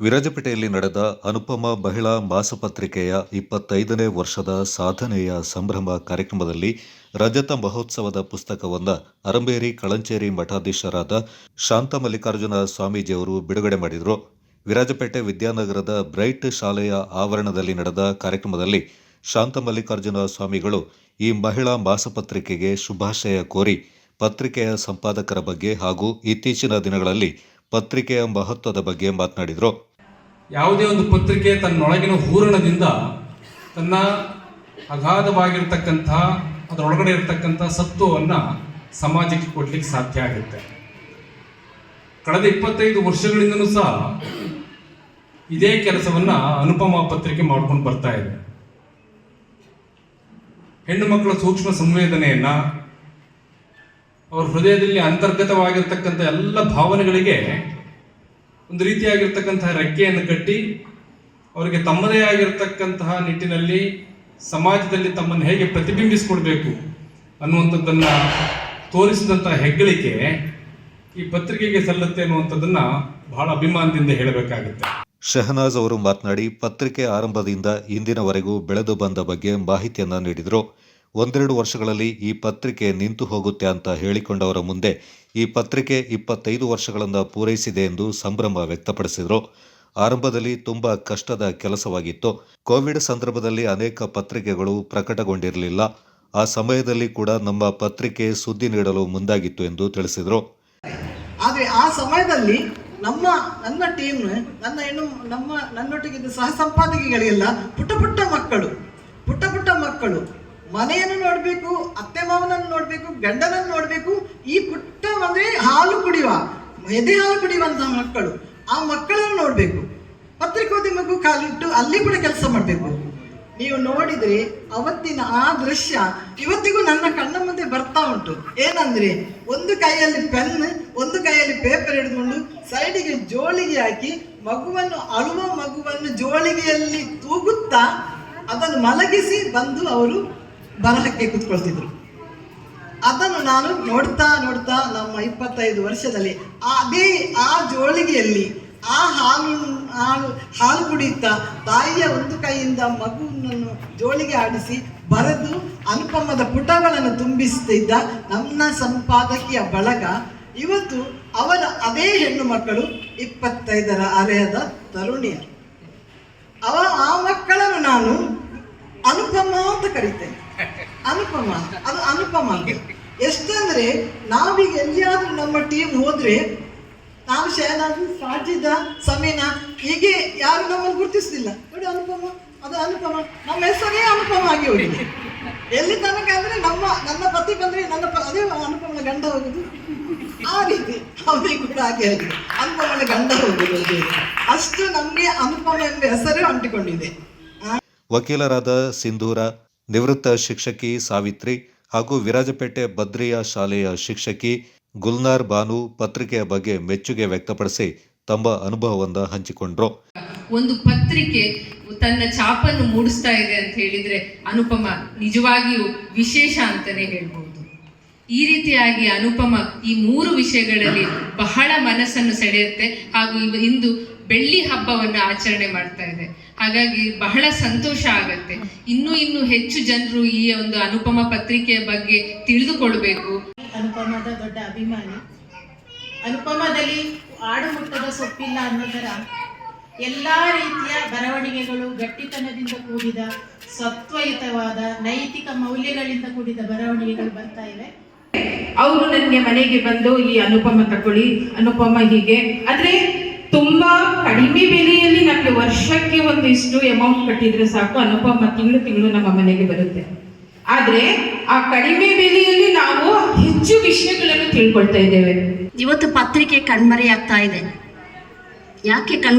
ವಿರಾಜಪೇಟೆಯಲ್ಲಿ ನಡೆದ ಅನುಪಮ ಮಹಿಳಾ ಮಾಸಪತ್ರಿಕೆಯ ಇಪ್ಪತ್ತೈದನೇ ವರ್ಷದ ಸಾಧನೆಯ ಸಂಭ್ರಮ ಕಾರ್ಯಕ್ರಮದಲ್ಲಿ ರಜತ ಮಹೋತ್ಸವದ ಪುಸ್ತಕವನ್ನು ಅರಂಬೇರಿ ಕಳಂಚೇರಿ ಮಠಾಧೀಶರಾದ ಶಾಂತ ಮಲ್ಲಿಕಾರ್ಜುನ ಸ್ವಾಮೀಜಿಯವರು ಬಿಡುಗಡೆ ಮಾಡಿದರು. ವಿರಾಜಪೇಟೆ ವಿದ್ಯಾನಗರದ ಬ್ರೈಟ್ ಶಾಲೆಯ ಆವರಣದಲ್ಲಿ ನಡೆದ ಕಾರ್ಯಕ್ರಮದಲ್ಲಿ ಶಾಂತ ಮಲ್ಲಿಕಾರ್ಜುನ ಸ್ವಾಮಿಗಳು ಈ ಮಹಿಳಾ ಮಾಸಪತ್ರಿಕೆಗೆ ಶುಭಾಶಯ ಕೋರಿ ಪತ್ರಿಕೆಯ ಸಂಪಾದಕರ ಬಗ್ಗೆ ಹಾಗೂ ಇತ್ತೀಚಿನ ದಿನಗಳಲ್ಲಿ ಪತ್ರಿಕೆಯ ಮಹತ್ವದ ಬಗ್ಗೆ ಮಾತನಾಡಿದರು. ಯಾವುದೇ ಒಂದು ಪತ್ರಿಕೆ ತನ್ನೊಳಗಿನ ಹೂರಣದಿಂದ ತನ್ನ ಅಗಾಧವಾಗಿರ್ತಕ್ಕಂಥ, ಅದರೊಳಗಡೆ ಇರತಕ್ಕಂಥ ಸತ್ವವನ್ನು ಸಮಾಜಕ್ಕೆ ಕೊಡಲಿಕ್ಕೆ ಸಾಧ್ಯ ಆಗುತ್ತೆ. ಕಳೆದ ಇಪ್ಪತ್ತೈದು ವರ್ಷಗಳಿಂದನೂ ಸಹ ಇದೇ ಕೆಲಸವನ್ನ ಅನುಪಮ ಪತ್ರಿಕೆ ಮಾಡ್ಕೊಂಡು ಬರ್ತಾ ಇದೆ. ಹೆಣ್ಣು ಮಕ್ಕಳ ಸೂಕ್ಷ್ಮ ಸಂವೇದನೆಯನ್ನ, ಅವರ ಹೃದಯದಲ್ಲಿ ಅಂತರ್ಗತವಾಗಿರ್ತಕ್ಕಂಥ ಎಲ್ಲ ಭಾವನೆಗಳಿಗೆ ಒಂದು ರೀತಿಯಾಗಿರ್ತಕ್ಕಂತಹ ರೆಕ್ಕೆಯನ್ನು ಕಟ್ಟಿ ಅವರಿಗೆ ತಮ್ಮದೇ ಆಗಿರ್ತಕ್ಕಂತಹ ನಿಟ್ಟಿನಲ್ಲಿ ಸಮಾಜದಲ್ಲಿ ತಮ್ಮನ್ನು ಹೇಗೆ ಪ್ರತಿಬಿಂಬಿಸಿಕೊಡ್ಬೇಕು ಅನ್ನುವಂಥದ್ದನ್ನು ತೋರಿಸಿದಂತಹ ಹೆಗ್ಗಳಿಕೆ ಈ ಪತ್ರಿಕೆಗೆ ಸಲ್ಲುತ್ತೆ ಅನ್ನುವಂಥದ್ದನ್ನು ಬಹಳ ಅಭಿಮಾನದಿಂದ ಹೇಳಬೇಕಾಗುತ್ತೆ. ಶಹನಾಜ್ ಅವರು ಮಾತನಾಡಿ ಪತ್ರಿಕೆ ಆರಂಭದಿಂದ ಇಂದಿನವರೆಗೂ ಬೆಳೆದು ಬಂದ ಬಗ್ಗೆ ಮಾಹಿತಿಯನ್ನ ನೀಡಿದರು. ಒಂದೆರಡು ವರ್ಷಗಳಲ್ಲಿ ಈ ಪತ್ರಿಕೆ ನಿಂತು ಹೋಗುತ್ತೆ ಅಂತ ಹೇಳಿಕೊಂಡವರ ಮುಂದೆ ಈ ಪತ್ರಿಕೆ ಇಪ್ಪತ್ತೈದು ವರ್ಷಗಳಿಂದ ಪೂರೈಸಿದೆ ಎಂದು ಸಂಭ್ರಮ ವ್ಯಕ್ತಪಡಿಸಿದರು. ಆರಂಭದಲ್ಲಿ ತುಂಬಾ ಕಷ್ಟದ ಕೆಲಸವಾಗಿತ್ತು. ಕೋವಿಡ್ ಸಂದರ್ಭದಲ್ಲಿ ಅನೇಕ ಪತ್ರಿಕೆಗಳು ಪ್ರಕಟಗೊಂಡಿರಲಿಲ್ಲ. ಆ ಸಮಯದಲ್ಲಿ ಕೂಡ ನಮ್ಮ ಪತ್ರಿಕೆ ಸುದ್ದಿ ನೀಡಲು ಮುಂದಾಗಿತ್ತು ಎಂದು ತಿಳಿಸಿದರು. ಆದರೆ ಆ ಸಮಯದಲ್ಲಿ ನಮ್ಮ, ನನ್ನ ಟೀಮ್ ನನ್ನ ಹೆಣ್ಣು ನಮ್ಮ, ನನ್ನೊಟ್ಟಿಗಿದ್ದ ಸಹ ಸಂಪಾದಕಿಗಳೆಲ್ಲ ಪುಟ್ಟ ಪುಟ್ಟ ಮಕ್ಕಳು, ಪುಟ್ಟ ಪುಟ್ಟ ಮಕ್ಕಳು ಮನೆಯನ್ನು ನೋಡಬೇಕು, ಅತ್ತೆ ಮಾವನನ್ನು ನೋಡಬೇಕು, ಗಂಡನನ್ನು ನೋಡಬೇಕು, ಈ ಪುಟ್ಟ ಅಂದರೆ ಹಾಲು ಕುಡಿಯುವ, ಎದೆ ಹಾಲು ಕುಡಿಯುವಂತಹ ಮಕ್ಕಳು, ಆ ಮಕ್ಕಳನ್ನು ನೋಡಬೇಕು. ಪತ್ರಿಕೋದ್ಯಮಕ್ಕೂ ಕಾಲಿಟ್ಟು ಅಲ್ಲಿ ಕೂಡ ಕೆಲಸ ಮಾಡಬೇಕು. ನೀವು ನೋಡಿದ್ರೆ ಅವತ್ತಿನ ಆ ದೃಶ್ಯ ಇವತ್ತಿಗೂ ನನ್ನ ಕಣ್ಣ ಮುಂದೆ ಬರ್ತಾ ಉಂಟು. ಏನಂದ್ರೆ, ಒಂದು ಕೈಯಲ್ಲಿ ಪೆನ್, ಒಂದು ಕೈಯಲ್ಲಿ ಪೇಪರ್ ಹಿಡಿದುಕೊಂಡು ಸೈಡಿಗೆ ಜೋಳಿಗೆ ಹಾಕಿ ಮಗುವನ್ನು, ಅಳುವ ಮಗುವನ್ನು ಜೋಳಿಗೆಯಲ್ಲಿ ತೂಗುತ್ತಾ ಅದನ್ನು ಮಲಗಿಸಿ ಬಂದು ಅವರು ಬರಹಕ್ಕೆ ಕೂತ್ಕೊಳ್ತಿದ್ರು. ಅದನ್ನು ನಾನು ನೋಡ್ತಾ ನೋಡ್ತಾ ನಮ್ಮ ಇಪ್ಪತ್ತೈದು ವರ್ಷದಲ್ಲಿ ಅದೇ ಆ ಜೋಳಿಗೆಯಲ್ಲಿ ಆ ಹಾಲು ಹಾಲು ಹಾಲು ಕುಡಿಯುತ್ತಾ ತಾಯಿಯ ಒಂದು ಕೈಯಿಂದ ಮಗುವನ್ನು ಜೋಳಿಗೆ ಆಡಿಸಿ ಬರೆದು ಅನುಪಮದ ಪುಟಗಳನ್ನು ತುಂಬಿಸುತ್ತಿದ್ದ ನನ್ನ ಸಂಪಾದಕಿಯ ಬಳಗ, ಇವತ್ತು ಅವರ ಅದೇ ಹೆಣ್ಣು ಮಕ್ಕಳು ಇಪ್ಪತ್ತೈದರ ಅರೆಯದ ತರುಣಿಯರು ಅವ ಆ ಮಕ್ಕಳನ್ನು ನಾನು ಅನುಪಮ ಅಂತ ಕರಿತೇನೆ. ಅನುಪಮ, ಅದು ಅನುಪಮ ಎಷ್ಟಂದ್ರೆ ನಾವೀಗ ಎಲ್ಲಿಯಾದ್ರೂ ನಮ್ಮ ಟೀಮ್ ಹೋದ್ರೆ ನಾನು ಶಹನಾಜ್ ಸಾಜಿದ ಸಮೀನ ಹೀಗೆ ಯಾರು ನಮ್ಮನ್ನು ಗುರುತಿಸ್ತಿಲ್ಲ ನೋಡಿ ಅನುಪಮ, ಅದು ಅನುಪಮ. ನಮ್ಮ ಹೆಸರೇ ಅನುಪಮ ಆಗಿ ಹೋಗಿದೆ. ಎಲ್ಲಿ ತನಕ ಅಂದ್ರೆ ನಮ್ಮ, ನನ್ನ ಪತಿ ಬಂದ್ರೆ ನನ್ನ ಅದೇ ಅನುಪಮನ ಗಂಡ ಹೋಗುದು. ಆ ರೀತಿ ಅವನಿಗೆ ಕೂಡ ಹಾಗೆ ಆಗಿದೆ. ಅನುಪಮನ ಗಂಡ ಹೋಗುದು ಅಷ್ಟು ನಮ್ಗೆ ಅನುಪಮ ಎಂಬ ಹೆಸರೇ ಅಂಟಿಕೊಂಡಿದೆ. ವಕೀಲರಾದ ಸಿಂಧೂರ ನಿವೃತ್ತ ಶಿಕ್ಷಕಿ ಸಾವಿತ್ರಿ ಹಾಗೂ ವಿರಾಜಪೇಟೆ ಬದ್ರಿಯಾ ಶಾಲೆಯ ಶಿಕ್ಷಕಿ ಗುಲ್ನಾರ್ ಬಾನು ಪತ್ರಿಕೆಯ ಬಗ್ಗೆ ಮೆಚ್ಚುಗೆ ವ್ಯಕ್ತಪಡಿಸಿ ತಮ್ಮ ಅನುಭವವನ್ನು ಹಂಚಿಕೊಂಡ್ರು. ಒಂದು ಪತ್ರಿಕೆ ತನ್ನ ಛಾಪನ್ನು ಮೂಡಿಸ್ತಾ ಇದೆ ಅಂತ ಹೇಳಿದ್ರೆ ಅನುಪಮ ನಿಜವಾಗಿಯೂ ವಿಶೇಷ ಅಂತಾನೆ ಹೇಳ್ಬೋದು. ಈ ರೀತಿಯಾಗಿ ಅನುಪಮ ಈ ಮೂರು ವಿಷಯಗಳಲ್ಲಿ ಬಹಳ ಮನಸ್ಸನ್ನು ಸೆಳೆಯುತ್ತೆ ಹಾಗೂ ಇಂದು ಬೆಳ್ಳಿ ಹಬ್ಬವನ್ನು ಆಚರಣೆ ಮಾಡ್ತಾ ಇದೆ. ಹಾಗಾಗಿ ಬಹಳ ಸಂತೋಷ ಆಗತ್ತೆ. ಇನ್ನು ಇನ್ನು ಹೆಚ್ಚು ಜನರು ಈ ಒಂದು ಅನುಪಮ ಪತ್ರಿಕೆಯ ಬಗ್ಗೆ ತಿಳಿದುಕೊಳ್ಬೇಕು. ಅನುಪಮದ ದೊಡ್ಡ ಅಭಿಮಾನಿ. ಅನುಪಮದಲ್ಲಿ ಆಡು ಮುಟ್ಟದ ಸೊಪ್ಪಿಲ್ಲ ಅನ್ನೋ ಥರ ಎಲ್ಲ ರೀತಿಯ ಬರವಣಿಗೆಗಳು ಗಟ್ಟಿತನದಿಂದ ಕೂಡಿದ ಸತ್ವಯುತವಾದ ನೈತಿಕ ಮೌಲ್ಯಗಳಿಂದ ಕೂಡಿದ ಬರವಣಿಗೆಗಳು ಬರ್ತಾ ಇವೆ. ಅವರು ನನಗೆ ಮನೆಗೆ ಬಂದು ಈ ಅನುಪಮ ತಗೊಳ್ಳಿ ಅನುಪಮ ಹೀಗೆ. ಆದ್ರೆ ತುಂಬಾ ಕಡಿಮೆ ಬೆಲೆಯಲ್ಲಿ ನಮಗೆ ವರ್ಷಕ್ಕೆ ಒಂದಿಷ್ಟು ಅಮೌಂಟ್ ಕಟ್ಟಿದ್ರೆ ಸಾಕು. ಅನುಪಮ ತಿಂಗಳು ತಿಂಗಳು ನಮ್ಮ ಮನೆಗೆ ಬರುತ್ತೆ. ಆದ್ರೆ ಆ ಕಡಿಮೆ ಬೆಲೆಯಲ್ಲಿ ನಾವು ಹೆಚ್ಚು ವಿಷಯಗಳನ್ನು ತಿಳ್ಕೊಳ್ತಾ ಇದ್ದೇವೆ. ಇವತ್ತು ಪತ್ರಿಕೆ ಕಣ್ಮರೆಯಾಗ್ತಾ ಇದೆ. ಯಾಕೆ ಕಣ್